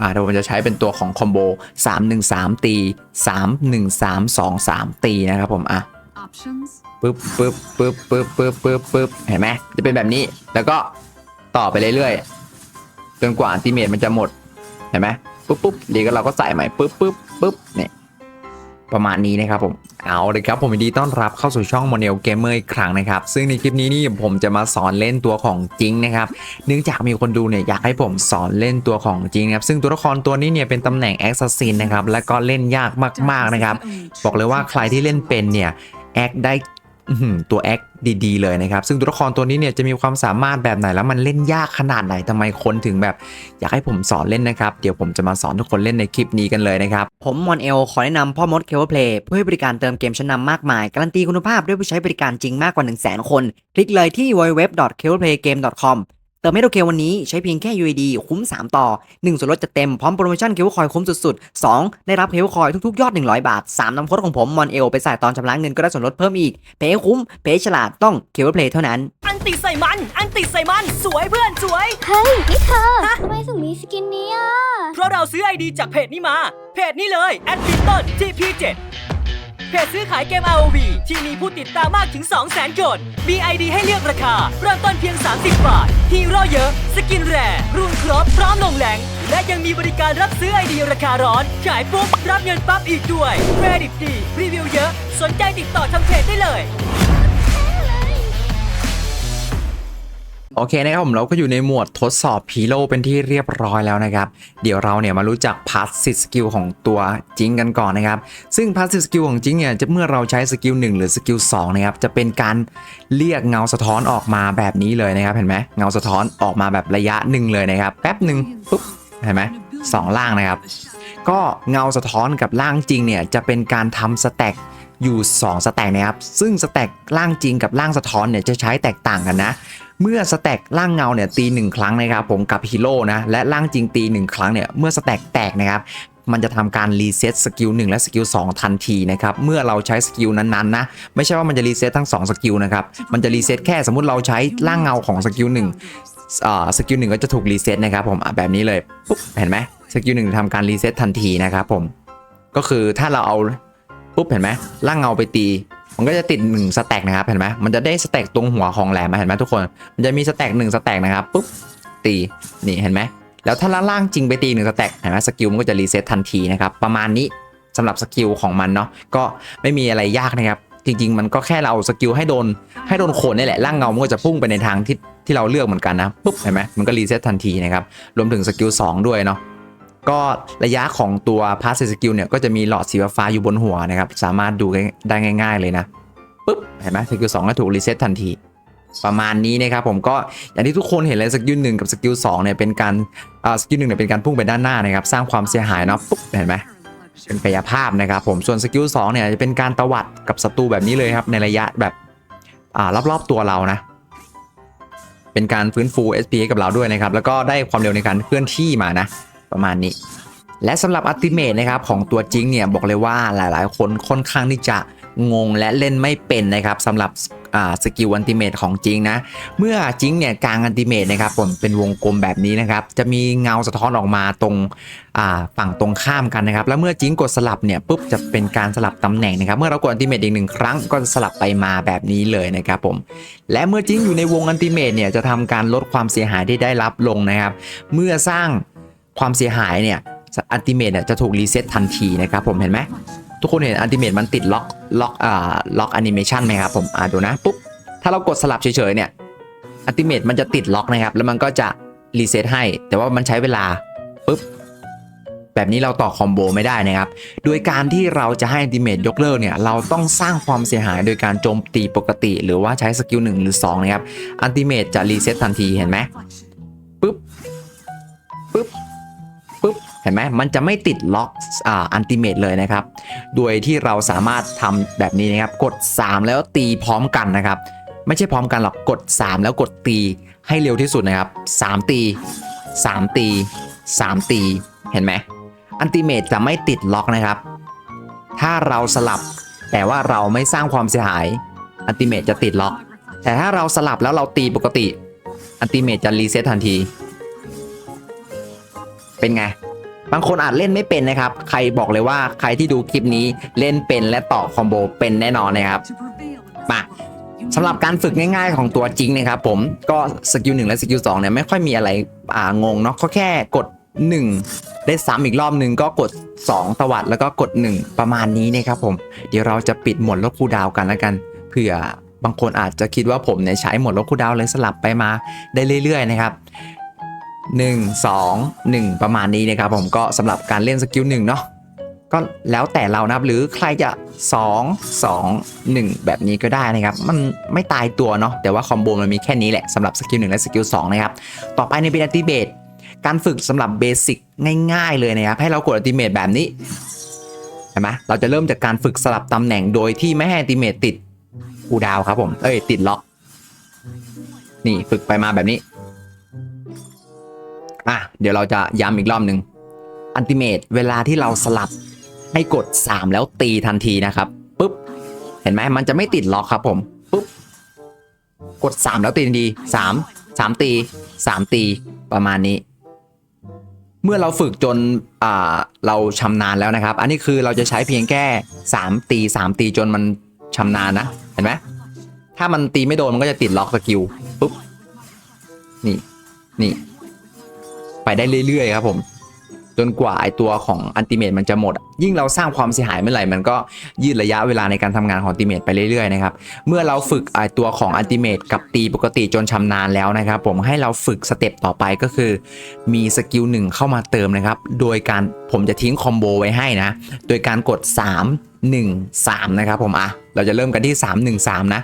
อ่าเดี๋ยวผมจะใช้เป็นตัวของคอมโบ313 ตี 313 23 ตีนะครับผมอะ Options. ปึ๊บปึ๊บปึ๊บปึ๊บปึ๊บปึ๊บปึ๊บเห็นไหมจะเป็นแบบนี้แล้วก็ต่อไปเรื่อยๆจนกว่าอันติเมตมันจะหมดเห็นไหมปุ๊บปุ๊บดีก็เราก็ใส่ใหม่ปุ๊บปุ๊บปุ๊บเนี่ย ประมาณนี้นะครับผมเอาเลยครับผมยินดีต้อนรับเข้าสู่ช่องโมเดลเกมเมอร์อีกครั้งนะครับ ซึ่งในคลิปนี้นี่ผมจะมาสอนเล่นตัวของจริงนะครับเนื่องจากมีคนดูเนี่ยอยากให้ผมสอนเล่นตัวของจริงนะครับซึ่งตัวละครตัวนี้เนี่ยเป็นตำแหน่งแอคซัสซินนะครับและก็เล่นยากมากๆนะครับ บอกเลยว่าใครที่เล่นเป็นเนี่ยแอคได้ ตัวแอคดีๆเลยนะครับ ซึ่งตัวละครตัวนี้เนี่ยจะมีความสามารถแบบไหนแล้วมันเล่นยากขนาดไหนทำไมคนถึงแบบ อยากให้ผมสอนเล่นนะครับ เดี๋ยวผมจะมาสอนทุกคนเล่นในคลิปนี้กันเลยนะครับ ผมมอนเอลขอแนะนำพ่อมดเคเบิลเพลย์เพื่อให้บริการเติมเกมชั้นนำมากมาย การันตีคุณภาพด้วยผู้ใช้บริการจริงมากกว่า 1 0 0 0 0แคน คลิกเลยที่ www.cableplayGame.com เติมให้โอเควันนี้ใช้เพียงแค่ UID คุ้ม 3 ต่อ 1 ส่วนลดจะเต็มพร้อมโปรโมชั่นเคเบิลคอยคุ้มสุดๆ 2 ได้รับเคเบิลคอยทุกๆ ยอด 100 บาท 3นำโค้ดของผมมอนเอลไปใส่ตอนชำระเงินก็ได้ส่วนลดเพิ่มอีก เพย์คุ้ม เพย์ฉลาดต้องเคเบิลเพลย์เท่านั้น อันติใส่มัน อันติใส่มัน สวยเพื่อนสวย เฮ้ยนี่เธอทำไมถึงมีสกินนี้อะเพราะเราซื้อไอดีจากเพจนี้มา เพจนี้เลยแอดมินต้น TP7 เพจซื้อขายเกม ROV ที่มีผู้ติดตามมากถึง 200,000 คน BID ให้เลือกราคา เริ่มต้นเพียง 30 บาท ฮีโร่เยอะ สกินแรร์รูนครบพร้อมลงแหลง และยังมีบริการรับซื้อไอดีราคาร้อน ขายปุ๊บ รับเงินปั๊บอีกด้วยเครดิตดีรีวิวเยอะ สนใจติดต่อทางเพจได้เลย โอเคนะครับผมเราก็อยู่ในหมวดทดสอบพีโลเป็นที่เรียบร้อยแล้วนะครับ เดี๋ยวเราเนี่ยมารู้จักพาสซิสกิลของตัวจิงกันก่อนนะครับ ซึ่งพาสซิสกิลของจิงเนี่ยจะเมื่อเราใช้สกิล1หรือสกิล2นะครับจะเป็นการเรียกเงาสะท้อนออกมาแบบนี้เลยนะครับเห็นไหมเงาสะท้อนออกมาแบบระยะหนึ่งเลยนะครับ แป๊บหนึ่งปุ๊บเห็นไหมสองล่างนะครับ ก็เงาสะท้อนกับล่างจริงเนี่ยจะเป็นการทำสแต็ก อยู่ 2 สแต็กนะครับ ซึ่งสแต็กล่างจริงกับล่างสะท้อนเนี่ยจะใช้แตกต่างกันนะ เมื่อสแต็กล่างเงาเนี่ยตีหนึ่งครั้งนะครับผมกับฮีโร่นะ และล่างจริงตีหนึ่งครั้งเนี่ยเมื่อสแต็กแตกนะครับมันจะทำการรีเซ็ตสกิล1และสกิล2ทันทีนะครับ เมื่อเราใช้สกิลนั้นๆนะ ไม่ใช่ว่ามันจะรีเซ็ตทั้ง 2 สกิลนะครับ มันจะรีเซ็ตแค่สมมุติเราใช้ล่างเงาของสกิล1อ่าสกิลหนึ่งก็จะถูกรีเซ็ตนะครับผมแบบนี้เลยปุ๊บเห็นไหมสกิลหนึ่งทำการรีเซ็ตทันทีนะครับผมก็คือถ้าเราเอา ปุ๊บเห็นไหมล่างเงาไปตี มันก็จะติด1สแต็กนะครับเห็นไหมมันจะได้สแต็กตรงหัวของแหลมเห็นไหมทุกคน มันจะมีสแต็กหนึ่งสแต็กนะครับปุ๊บตีนี่เห็นไหมแล้วถ้าล่างจริงไปตีหนึ่งสแต็กเห็นไหมสกิลมันก็จะรีเซ็ตทันทีนะครับประมาณนี้สำหรับสกิลของมันเนาะก็ไม่มีอะไรยากนะครับจริงๆ มันก็แค่เราสกิลให้โดนให้โดนโคนนี่แหละร่างเงามันก็จะพุ่งไปในทางที่ที่เราเลือกเหมือนกันนะปุ๊บเห็นไหมมันก็รีเซ็ตทันทีนะครับรวมถึงสกิล2ด้วยเนาะ ก็ระยะของตัวพาสสกิลเนี่ยก็จะมีหลอดสีฟ้าอยู่บนหัวนะครับ สามารถดูได้ง่าย ๆเลยนะปุ๊บเห็นไหมสกิลสองก็ถูกรีเซ็ตทันที ประมาณนี้นะครับผมก็อย่างที่ทุกคนเห็นเลยสกิลหนึ่งกับสกิลสองเนี่ยเป็นการอ่าสกิลหนึ่งเนี่ยเป็นการพุ่งไปด้านหน้านะครับสร้างความเสียหายเนาะปุ๊บเห็นไหมเป็นกายภาพนะครับผมส่วนสกิลสองเนี่ยจะเป็นการตวัดกับศัตรูแบบนี้เลยครับในระยะแบบอ่ารอบๆตัวเรานะเป็นการฟื้นฟู SP ให้กับเราด้วยนะครับ แล้วก็ได้ความเร็วในการเคลื่อนที่มานะ ประมาณนี้ และสำหรับอัติเมตนะครับของตัวจริงเนี่ยบอกเลยว่าหลายๆ คนค่อนข้างที่จะงงและเล่นไม่เป็นนะครับสำหรับสกิลอันติเมตของจริงนะ เมื่อจริงเนี่ยกลางอันติเมตนะครับผมเป็นวงกลมแบบนี้นะครับ จะมีเงาสะท้อนออกมาตรงฝั่งตรงข้ามกันนะครับ แล้วเมื่อจริงกดสลับเนี่ยปุ๊บจะเป็นการสลับตำแหน่งนะครับ เมื่อเรากดอันติเมตอีกหนึ่งครั้งก็สลับไปมาแบบนี้เลยนะครับผม และเมื่อจริงอยู่ในวงอันติเมตเนี่ยจะทำการลดความเสียหายที่ได้รับลงนะครับ เมื่อสร้าง ความเสียหายเนี่ยอันติเมตเนี่ยจะถูกรีเซ็ตทันทีนะครับผมเห็นไหมทุกคนเห็นอันติเมตมันติดล็อกล็อกอ่าล็อกแอนิเมชันไหมครับผมอ่าดูนะปุ๊บถ้าเรากดสลับเฉยๆเนี่ยอันติเมตมันจะติดล็อกนะครับ แล้วมันก็จะรีเซ็ตให้ แต่ว่ามันใช้เวลาปุ๊บแบบนี้เราต่อคอมโบไม่ได้นะครับ โดยการที่เราจะให้อันติเมตยกเลิกเนี่ย เราต้องสร้างความเสียหายโดยการโจมตีปกติ หรือว่าใช้สกิล1หรือ2นะครับ อันติเมตจะรีเซ็ตทันทีเห็นไหมปุ๊บปุ๊บ ปุ๊บเห็นไหมมันจะไม่ติดล็อกอ่าอันติเมตเลยนะครับ โดยที่เราสามารถทำแบบนี้นะครับ กด 3 แล้วตีพร้อมกันนะครับ ไม่ใช่พร้อมกันหรอกกด 3 แล้วกดตีให้เร็วที่สุดนะครับ 3 ตี 3 ตี 3 ตีเห็นไหมอันติเมตจะไม่ติดล็อกนะครับ ถ้าเราสลับแต่ว่าเราไม่สร้างความเสียหายอันติเมตจะติดล็อก แต่ถ้าเราสลับแล้วเราตีปกติอันติเมตจะรีเซ็ตทันที เป็นไง บางคนอาจเล่นไม่เป็นนะครับ ใครบอกเลยว่าใครที่ดูคลิปนี้เล่นเป็นและต่อคอมโบเป็นแน่นอนนะครับมาสำหรับการฝึกง่ายๆของตัวจริงนะครับผมก็สกิลหนึ่งและสกิลสองเนี่ยไม่ค่อยมีอะไรอ่างงเนาะก็แค่กด 1 ได้ซ้ำอีกรอบหนึ่งก็กด 2 ตวัดแล้วก็กด 1 ประมาณนี้นะครับผมเดี๋ยวเราจะปิดหมดลบคูดาวกันแล้วกันเผื่อบางคนอาจจะคิดว่าผมเนี่ยใช้หมดลบคูดาวเลยสลับไปมาได้เรื่อย ๆ นะครับ 1 2 1 ประมาณนี้นะครับผมก็สำหรับการเล่นสกิลหนึ่งเนาะก็แล้วแต่เรานะครับหรือใครจะ 2 2 1 แบบนี้ก็ได้นะครับ มันไม่ตายตัวเนาะแต่ว่าคอมโบมันมีแค่นี้แหละสำหรับสกิล1และสกิล2นะครับ ต่อไปในเป็นอัติเมทการฝึกสำหรับเบสิกง่ายๆเลยนะครับ ให้เรากดอัติเมทแบบนี้เห็นไหมเราจะเริ่มจากการฝึกสลับตำแหน่งโดยที่ไม่ให้อัติเมทติดคูดาวครับผมเอ้ยติดล็อก นี่ฝึกไปมาแบบนี้ อะเดี๋ยวเราจะย้ำอีกรอบหนึ่งอัลติเมทเวลาที่เราสลับให้กด 3 แล้วตีทันทีนะครับปุ๊บเห็นไหมมันจะไม่ติดล็อกครับผมปุ๊บกด 3 แล้วตีทันที3 3 ตี 3 ตีประมาณนี้ เมื่อเราฝึกจนเราชำนาญแล้วนะครับ อันนี้คือเราจะใช้เพียงแค่ 3 ตี 3 ตีจนมันชำนาญนะ เห็นไหมถ้ามันตีไม่โดนมันก็จะติดล็อกสกิลปุ๊บนี่นี่ ไปได้เรื่อยๆครับผมจนกว่าไอตัวของอันติเมตมันจะหมด ยิ่งเราสร้างความเสียหายเมื่อไหร่ มันก็ยืดระยะเวลาในการทำงานของอันติเมตไปเรื่อยๆนะครับ เมื่อเราฝึกไอตัวของอันติเมตกับตีปกติจนชำนาญแล้วนะครับ ผมให้เราฝึกสเต็ปต่อไปก็คือ มีสกิลหนึ่งเข้ามาเติมนะครับ โดยการผมจะทิ้งคอมโบไว้ให้นะ โดยการกด 3 1 3 นะครับผมอะเราจะเริ่มกันที่ 3 1 3 นะ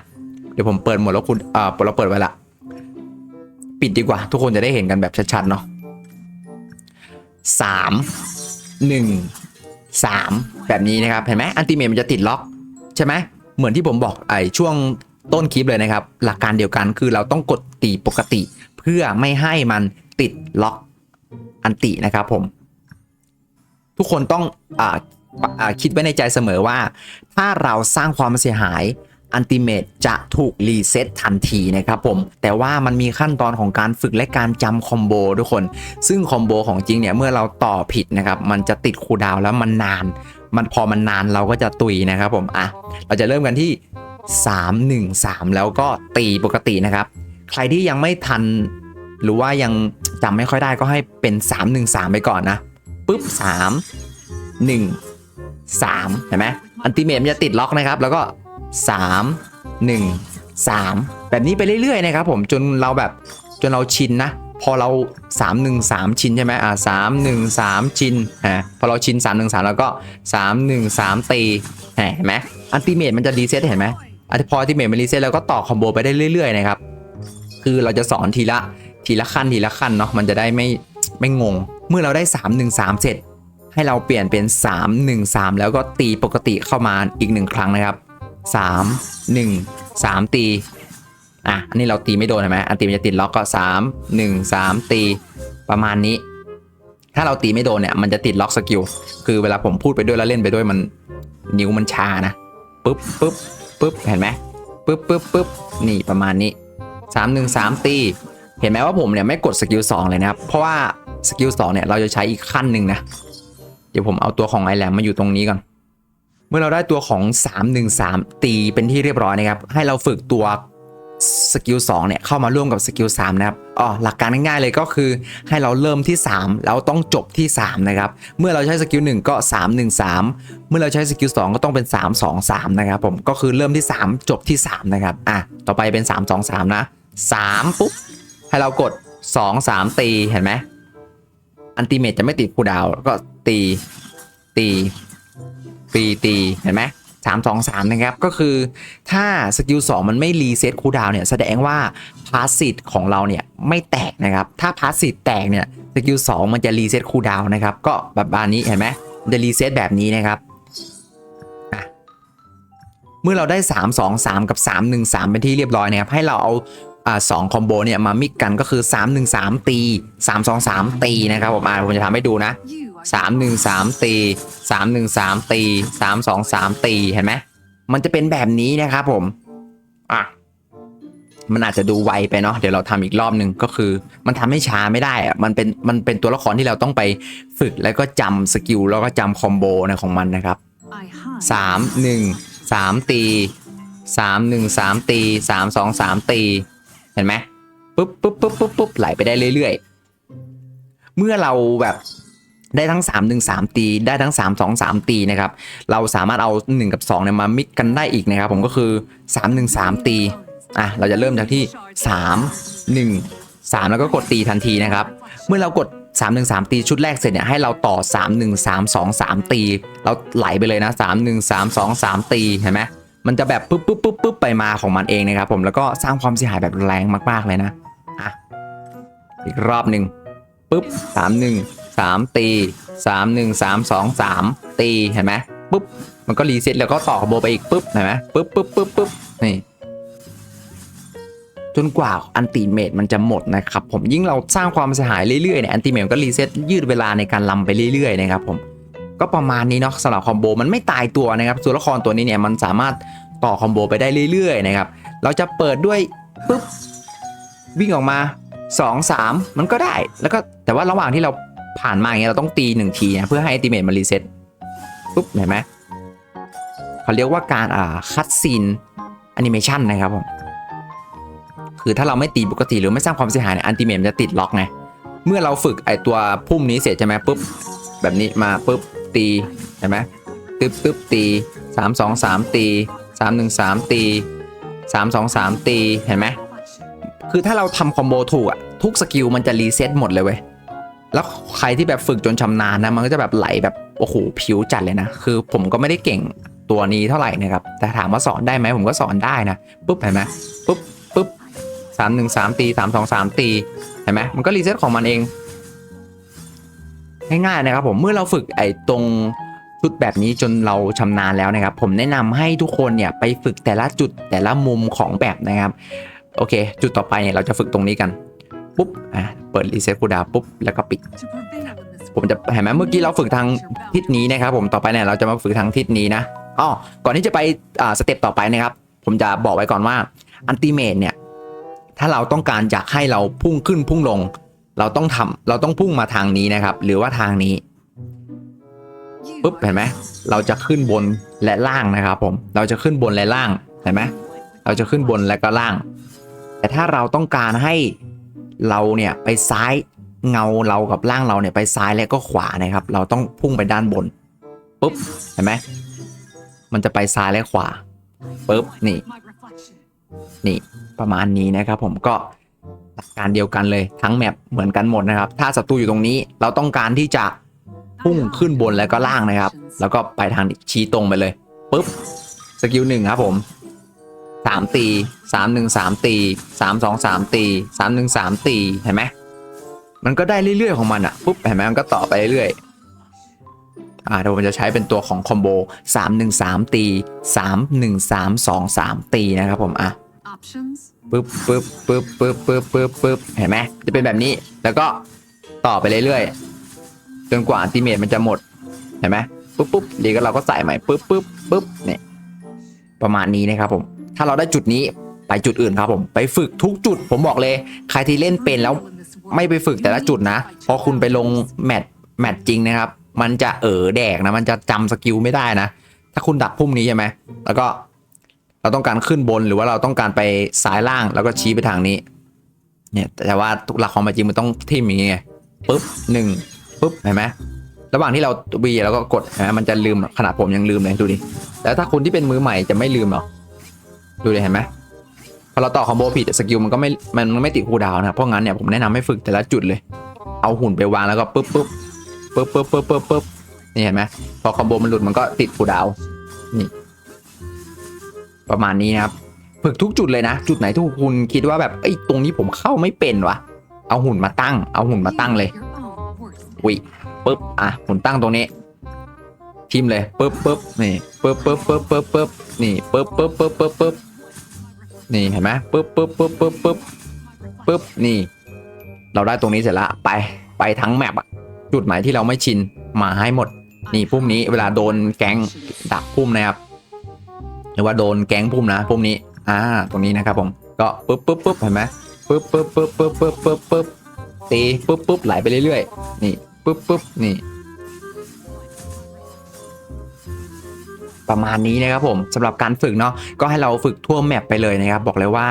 เดี๋ยวผมเปิดหมดแล้วคุณเออเราเปิดไว้ละ ปิดดีกว่า ทุกคนจะได้เห็นกันแบบชัดๆเนาะ สามหนึ่งสามแบบนี้นะครับ เห็นไหมอันติเมตมันจะติดล็อก ใช่ไหมเหมือนที่ผมบอกไอ้ช่วงต้นคลิปเลยนะครับ หลักการเดียวกันคือเราต้องกดตีปกติ เพื่อไม่ให้มันติดล็อกอันตินะครับผม ทุกคนต้องอคิดไว้ในใจเสมอว่า ถ้าเราสร้างความเสียหาย อันติเมตจะถูกรีเซ็ตทันทีนะครับผม แต่ว่ามันมีขั้นตอนของการฝึกและการจำคอมโบทุกคน ซึ่งคอมโบของจริงเนี่ย เมื่อเราต่อผิดนะครับ มันจะติดคูดาวแล้วมันนาน มันพอมันนานเราก็จะตุยนะครับผม อะ เราจะเริ่มกันที่ 3 1 3 แล้วก็ตีปกตินะครับ ใครที่ยังไม่ทัน หรือว่ายังจำไม่ค่อยได้ก็ให้เป็น 3 1 3 ไปก่อนนะปุ๊บ 3 1 3เห็นไหมอันติเมตมันจะติดล็อกนะครับ แล้วก็ 3 1 3 แบบนี้ไปเรื่อยๆนะครับผมจนเราแบบจนเราชินนะ พอเรา 3 1 3 ชินใช่ไหมอ่า3 1 3ชินฮะพอเราชิน 3 1 3 แล้วก็ 3 1 3 ตีเห็นไหมอันติเมตมันจะรีเซ็ตเห็นไหมอันพออันติเมตมันรีเซ็ตแล้วก็ต่อคอมโบไปได้เรื่อยๆนะครับคือเราจะสอนทีละทีละขั้นทีละขั้นเนาะมันจะได้ไม่ไม่งง เมื่อเราได้ 3 1 3 เสร็จ ให้เราเปลี่ยนเป็น 3 1 3 แล้วก็ตีปกติเข้ามาอีกหนึ่งครั้งนะครับ 3 1 3 ตี อะ อันนี้เราตีไม่โดนใช่ไหมอันตีมันจะติดล็อกก็ 3 1 3 ตี ประมาณนี้ ถ้าเราตีไม่โดนเนี่ย มันจะติดล็อกสกิล คือเวลาผมพูดไปด้วยแล้วเล่นไปด้วยมันนิ้วมันชานะ ปึ๊บปึ๊บปึ๊บ เห็นไหมปึ๊บปึ๊บปึ๊บ นี่ประมาณนี้ 3 1 3 ตี เห็นไหมว่าผมเนี่ยไม่กดสกิล2เลยนะครับ เพราะว่าสกิล2เนี่ยเราจะใช้อีกขั้นหนึ่งนะ เดี๋ยวผมเอาตัวของไอแลมมาอยู่ตรงนี้ก่อน มื่อเราได้ตัวของ 313 ตีเป็นที่เรียบร้อยนะครับ ให้เราฝึกตัวสกิล2เนี่ยเข้ามาร่วมกับสกิล3นะครับอ๋อหลักการง่ายๆเลยก็คือให้เราเริ่มที่ 3 แล้วต้องจบที่ 3 นะครับ เมื่อเราใช้สกิล1ก็ 3 1 3 เมื่อเราใช้สกิล2ก็ต้องเป็น 3 2 3 นะครับผมก็คือเริ่มที่ 3 จบที่ 3 นะครับอะต่อไปเป็น 3 2 3 นะ 3 ปุ๊บ ให้เรากด 2 3 ตีเห็นไหมอันติเมตจะไม่ติดคูดาวก็ตีตี ตีตีเห็นไหมสามสองสามนะครับ ก็คือถ้าสกิลสองมันไม่รีเซ็ตคูดาวเนี่ยแสดงว่าพาสซีฟของเราเนี่ยไม่แตกนะครับ ถ้าพาสซีฟแตกเนี่ยสกิลสองมันจะรีเซ็ตคูดาวนะครับ ก็แบบบานนี้เห็นไหมจะรีเซ็ตแบบนี้นะครับเมื่อเราได้ 3 2 3 กับ 3 1 3 เป็นที่เรียบร้อยนะครับให้เราเอาอ่าสองคอมโบเนี่ยมามิกกันก็คือ 3 1 3 ตี 3 2 3 ตีนะครับผมอ่าผมจะทำให้ดูนะ 3 1 3ตี3 1 3ตี3 2 3ตีเห็นไหมมันจะเป็นแบบนี้นะครับผมอะมันอาจจะดูไวไปเนาะเดี๋ยวเราทำอีกรอบหนึ่งก็คือ มันทำให้ช้าไม่ได้อะมันเป็นมันเป็นตัวละครที่เราต้องไปฝึกแล้วก็จำสกิลแล้วก็จำคอมโบนะของมันนะครับสามหนึ่งสามตีสามหนึ่งสามตีสามสองสามตีเห็นไหมปุ๊บปุ๊บปุ๊บปุ๊บปุ๊บไหลไปได้เรื่อยๆ เมื่อเราแบบ ได้ทั้ง3 1 3 ตี ได้ทั้ง 3 2 3 ตีนะครับ เราสามารถเอา 1 กับ2เนี่ยมามิกกันได้อีกนะครับ ผมก็คือ 3 1 3 ตี อะ เราจะเริ่มจากที่ 3 1 3 แล้วก็กดตีทันทีนะครับ เมื่อเรากด 3 1 3 ตีชุดแรกเสร็จเนี่ยให้เราต่อ 3 1 3 2 3 ตี เราไหลไปเลยนะ 3 1 3 2 3 ตี เห็นไหมมันจะแบบปุ๊บปุ๊บปุ๊บปุ๊บไปมาของมันเองนะครับผม แล้วก็สร้างความเสียหายแบบแรงมาก ๆ เลยนะ อะ อีกรอบหนึ่งปุ๊บสา มหนึ่งสามตีสามหนึ่งสามสองสามตีเห็นไหมปุ๊บมันก็รีเซ็ตแล้วก็ต่อคอมโบไปอีกปุ๊บเห็นไหมปุ๊บปุ๊บปุ๊บปุ๊บนี่จนกว่าอันติเมตมันจะหมดนะครับผมยิ่งเราสร้างความเสียหายเรื่อยๆเนี่ยอันติเมตก็รีเซ็ตยืดเวลาในการลำไปเรื่อยๆนะครับผมก็ประมาณนี้เนาะสำหรับคอมโบมันไม่ตายตัวนะครับตัวละครตัวนี้เนี่ยมันสามารถต่อคอมโบไปได้เรื่อยๆนะครับเราจะเปิดด้วยปุ๊บวิ่งออกมา 2 3 มันก็ได้แล้วก็แต่ว่าระหว่างที่เรา ผ่านมาอย่างเงี้ยเราต้องตีหนึ่งทีนะเพื่อให้อัลติเมทมันรีเซ็ตปุ๊บเห็นไหมเขาเรียกว่าการอ่าคัดซีนแอนิเมชันนะครับผมคือถ้าเราไม่ตีปกติหรือไม่สร้างความเสียหายเนี่ยอัลติเมทมันจะติดล็อกไงเมื่อเราฝึกไอตัวพุ่มนี้เสร็จใช่ไหมปุ๊บแบบนี้มาปุ๊บตีเห็นไหมตึ๊บตึ๊บตีสามสองสามตีสามหนึ่งสามตีสามสองสามตีเห็นไหมคือถ้าเราทำคอมโบถูกอะทุกสกิลมันจะรีเซ็ตหมดเลยเว้ย แล้วใครที่แบบฝึกจนชำนาญนะมันก็จะแบบไหลแบบโอ้โหผิวจัดเลยนะ คือผมก็ไม่ได้เก่งตัวนี้เท่าไหร่นะครับ แต่ถามว่าสอนได้ไหมผมก็สอนได้นะปุ๊บเห็นไหมปุ๊บปุ๊บสามหนึ่งสามตีสามสองสามตีเห็นไหมมันก็รีเซ็ตของมันเองง่ายๆนะครับผมเมื่อเราฝึกไอ้ตรงชุดแบบนี้จนเราชำนาญแล้วนะครับ ผมแนะนำให้ทุกคนเนี่ยไปฝึกแต่ละจุดแต่ละมุมของแบบนะครับ โอเค จุดต่อไปเนี่ยเราจะฝึกตรงนี้กัน ปุ๊บอะเปิดรีเซ็ตคูดาวปุ๊บแล้วก็ปิด ผมจะเห็นไหมเมื่อกี้เราฝึกทางทิศนี้นะครับผมต่อไปเนี่ยเราจะมาฝึกทางทิศนี้นะอ๋อก่อนที่จะไปอ่าสเต็ปต่อไปนะครับ ผมจะบอกไว้ก่อนว่าอันติเมตเนี่ยถ้าเราต้องการอยากให้เราพุ่งขึ้นพุ่งลง เราต้องทำเราต้องพุ่งมาทางนี้นะครับ หรือว่าทางนี้ปุ๊บเห็นไหมเราจะขึ้นบนและล่างนะครับ ผมเราจะขึ้นบนและล่างเห็นไหมเราจะขึ้นบนและก็ล่าง แต่ถ้าเราต้องการให้ เราเนี่ยไปซ้ายเงาเรากับล่างเราเนี่ยไปซ้ายและก็ขวานะครับ เราต้องพุ่งไปด้านบนปุ๊บเห็นไหมมันจะไปซ้ายและขวาปุ๊บนี่ นี่ประมาณนี้นะครับ ผมก็หลักการเดียวกันเลยทั้งแมปเหมือนกันหมดนะครับ ถ้าศัตรูอยู่ตรงนี้เราต้องการที่จะพุ่งขึ้นบนแล้วก็ล่างนะครับ แล้วก็ไปทางชี้ตรงไปเลยปุ๊บสกิลหนึ่งครับผมสามตี สามหนึ่งสามตีสามสองสามตีสามหนึ่งสามตีเห็นไหมมันก็ได้เรื่อยๆของมันอะปุ๊บเห็นไหมมันก็ต่อไปเรื่อยๆอ่าเดี๋ยวผมจะใช้เป็นตัวของคอมโบสามหนึ่งสามตีสามหนึ่งสามสองสามตีนะครับผมอะ Options. ปึ๊บปึ๊บปึ๊บปึ๊บปึ๊บปึ๊บปึ๊บเห็นไหมจะเป็นแบบนี้แล้วก็ต่อไปเรื่อยๆจนกว่าอัลติเมทมันจะหมดเห็นไหมปุ๊บปุ๊บดีก็เราก็ใส่ใหม่ปึ๊บปึ๊บปึ๊บเนี่ยประมาณนี้นะครับผม ถ้าเราได้จุดนี้ ไปจุดอื่นครับผม ไปฝึกทุกจุด ผมบอกเลย ใครที่เล่นเป็นแล้วไม่ไปฝึกแต่ละจุดนะพอคุณไปลงแมตช์แมตช์จริงนะครับ มันจะเออแดกนะ มันจะจำสกิลไม่ได้นะ ถ้าคุณดักพุ่มนี้ใช่ไหมแล้วก็เราต้องการขึ้นบนหรือว่าเราต้องการไปซ้ายล่างแล้วก็ชี้ไปทางนี้ เนี่ย แต่ว่าหลักของมันจริงมันต้องทิมอย่างเงี้ยปุ๊บหนึ่งปุ๊บเห็นไหมระหว่างที่เราวีแล้วก็กดเห็นไหมมันจะลืมขนาดผมยังลืมเลยดูดิแล้วถ้าคนที่เป็นมือใหม่จะไม่ลืมหรอดูดิเห็นไหม พอเราต่อคอมโบผิดสกิลมันก็ไม่ มันไม่ติดคูลดาวน์นะครับเพราะงั้นเนี่ยผมแนะนำให้ฝึกแต่ละจุดเลย เอาหุ่นไปวางแล้วก็ปุ๊บปุ๊บปุ๊บปุ๊บปุ๊บปุ๊บปุ๊บนี่เห็นไหมพอคอมโบมันหลุดมันก็ติดคูลดาวน์นี่ ประมาณนี้นะครับฝึกทุกจุดเลยนะ จุดไหนที่คุณคิดว่าแบบไอ้ตรงนี้ผมเข้าไม่เป็นวะเอาหุ่นมาตั้ง เอาหุ่นมาตั้งเลยอุ้ยปึ๊บอะหุ่นตั้งตรงนี้ทิมเลยปึ๊บปึ๊บนี่ปึ๊บปึ๊บปึ๊บปึ๊บปึ๊บนี่ปึ๊บปึ๊บปึ๊บปึ๊บปึ๊บ นี่เห็นไหมปึ๊บปึ๊บปึ๊บปึ๊บปึ๊บปึ๊บนี่ เราได้ตรงนี้เสร็จละไปไปทั้งแมปอะจุดหมายที่เราไม่ชินมาให้หมด นี่พุ่มนี้เวลาโดนแก๊งดักพุ่มนะครับหรือว่าโดนแก๊งพุ่มนะพุ่มนี้อ่าตรงนี้นะครับผมก็ปุ๊บปุ๊บปุ๊บเห็นไหมปุ๊บปุ๊บปุ๊บปุ๊บปุ๊บปุ๊บปุ๊บตีปุ๊บปุ๊บไหลไปเรื่อยๆนี่ปุ๊บปุ๊บนี่ ประมาณนี้นะครับผมสำหรับการฝึกเนาะก็ให้เราฝึกทั่วแมปไปเลยนะครับ บอกเลยว่า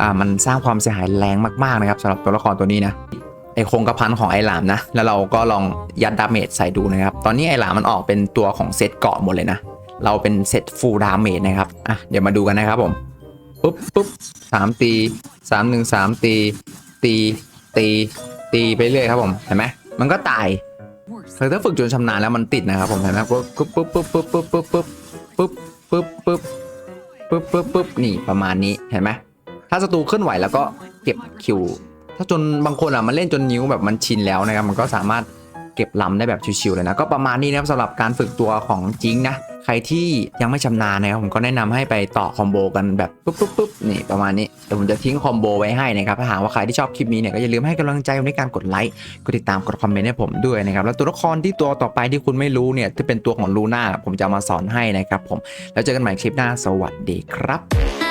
อ่ามันสร้างความเสียหายแรงมากๆนะครับสำหรับตัวละครตัวนี้นะไอโครงกระพันของไอหลามนะ แล้วเราก็ลองยัดดาเมจใส่ดูนะครับ ตอนนี้ไอหลามมันออกเป็นตัวของเซตเกาะหมดเลยนะ เราเป็นเซตฟูลดาเมจนะครับ อะ เดี๋ยวมาดูกันนะครับผม ปุ๊บปุ๊บสามตีสามหนึ่งสามตี ตี ตี ตีไปเรื่อยครับผม เห็นไหม มันก็ตายถ้าฝึกจนชำนาญแล้วมันติดนะครับผม เห็นไหมปุ๊บปุ๊บปุ๊บปุ๊บปุ๊บปุ๊บปุ๊บ ปุ๊บปุ๊บปุ๊บปุ๊บปุ๊บปุ๊บปุ๊บนี่ประมาณนี้เห็นไหมถ้าศัตรูเคลื่อนไหวแล้วก็เก็บคิว ถ้าจนบางคนอะมันเล่นจนนิ้วแบบมันชินแล้วนะครับมันก็สามารถ เก็บลำได้แบบชิวๆเลยนะ ก็ประมาณนี้นะครับสำหรับการฝึกตัวของจิงนะ ใครที่ยังไม่ชำนาญนะครับผมก็แนะนำให้ไปต่อคอมโบกันแบบปุ๊บปุ๊บปุ๊บนี่ประมาณนี้เดี๋ยวผมจะทิ้งคอมโบไว้ให้นะครับถ้าหากว่าใครที่ชอบคลิปนี้เนี่ยก็อย่าลืมให้กำลังใจในการกดไลค์กดติดตามกดคอมเมนต์ให้ผมด้วยนะครับแล้วตัวละครที่ตัวต่อไปที่คุณไม่รู้เนี่ยที่เป็นตัวของลูน่าผมจะมาสอนให้นะครับผมแล้วเจอกันใหม่คลิปหน้าสวัสดีครับ